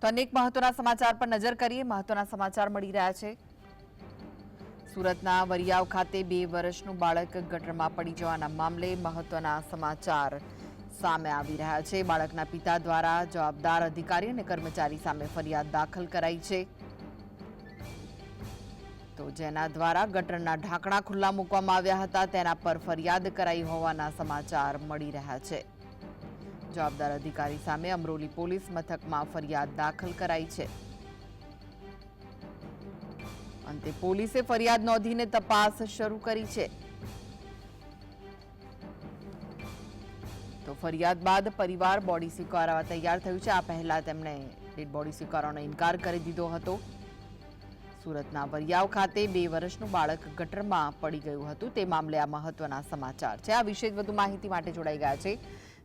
તો અનેક મહત્વના સમાચાર પર નજર કરીએ. મહત્વના સમાચાર મળી રહ્યા છે. સુરતના વરિયાવ ખાતે બે વર્ષનું બાળક ગટરમાં પડી જવાના મામલે મહત્વના સમાચાર સામે આવી રહ્યા છે. બાળકના પિતા દ્વારા જવાબદાર અધિકારી અને કર્મચારી સામે ફરિયાદ દાખલ કરાઈ છે. તો જેના દ્વારા ગટરના ઢાંકણા ખુલ્લા મૂકવામાં આવ્યા હતા, તેના પર ફરિયાદ કરાઈ હોવાના સમાચાર મળી રહ્યા છે. જવાબદાર અધિકારી સામે અમરોલી પોલીસ મથકમાં ફરિયાદ દાખલ કરાઈ છે. અંતે પોલીસે ફરિયાદ નોંધીને તપાસ શરૂ કરી છે. તો ફરિયાદ બાદ પરિવાર બોડી સ્વીકારવા તૈયાર થયું છે. આ પહેલા તેમણે ડેડ બોડી સ્વીકારવાનો ઇનકાર કરી દીધો હતો. સુરતના વરિયાવ ખાતે બે વર્ષનું બાળક ગટરમાં પડી ગયું હતું. તે મામલે આ મહત્વના સમાચાર છે. આ વિશે વધુ માહિતી માટે જોડાઈ ગયા છે.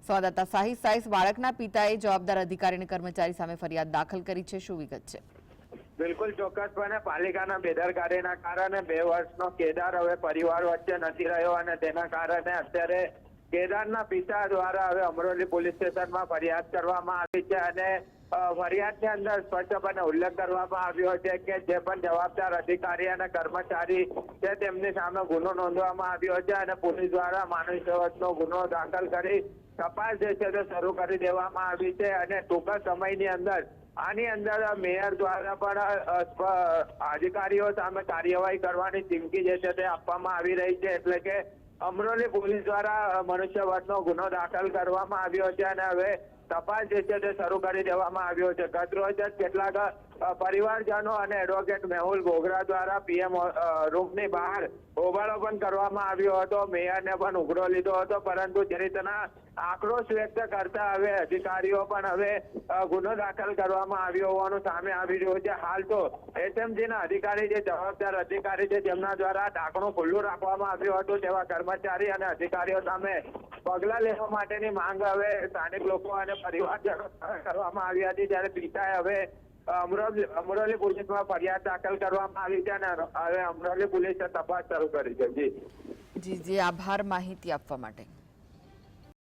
સંવાદદાતા સાહિદ સાઈસ બાળકના પિતાએ જવાબદાર અધિકારી અને કર્મચારી સામે ફરિયાદ દાખલ કરી છે. શું વિગત છે? બિલકુલ ચોક્કસપણે પાલિકાના બેદરકારીના કારણે બે વર્ષનો કેદાર હવે પરિવાર વચ્ચે નથી રહ્યો અને તેના કારણે અત્યારે કેદારના પિતા દ્વારા હવે અમરોલી પોલીસ સ્ટેશનમાં ફરિયાદ કરવામાં આવી છે અને ફરિયાદની અંદર સ્પષ્ટપણે ઉલ્લેખ કરવામાં આવ્યો છે કે જે પણ જવાબદાર અધિકારી અને કર્મચારી છે, તેમની સામે ગુનો નોંધવામાં આવ્યો છે અને પોલીસ દ્વારા માનવ સેવકનો ગુનો દાખલ કરી તપાસ જે છે તે શરૂ કરી દેવામાં આવી છે અને ટૂંકા સમયની અંદર આની અંદર મેયર દ્વારા પણ અધિકારીઓ સામે કાર્યવાહી કરવાની ચીમકી જે છે તે આપવામાં આવી રહી છે. એટલે કે અમરોલી પોલીસ દ્વારા મનુષ્યવધનો ગુનો દાખલ કરવામાં આવ્યો છે અને હવે તપાસ જે છે તે શરૂ કરી દેવામાં આવ્યો છે. ગત જ કેટલાક પરિવારજનો અને એડવોકેટ મેહુલ ગોગરા દ્વારા પીએમ રૂમની બહાર હોબાળો પણ કરવામાં આવ્યો હતો. મેયરને પણ ઉઘડો લીધો હતો, પરંતુ જે રીતના આક્રોશ વ્યક્ત કરતા હવે અધિકારીઓ પણ હવે ગુનો દાખલ કરવામાં આવ્યો હોવાનું સામે આવી રહ્યું છે. હાલ તો એસએમસી ના અધિકારી જે જવાબદાર અધિકારી છે, તેમના દ્વારા ઢાંકણું ખુલ્લું રાખવામાં આવ્યું હતું. તેવા કર્મચારી અને અધિકારીઓ સામે પગલા લેવા માટેની માંગ હવે સ્થાનિક લોકો અને પરિવારજનો કરવામાં આવી હતી જયારે પિતાએ હવે અમરોલી અમરોલી પોલીસમાં ફરિયાદ દાખલ કરવામાં આવી છે અને હવે અમરોલી પોલીસે તપાસ શરૂ કરી છે. જી. જી જી, આભાર માહિતી આપવા માટે.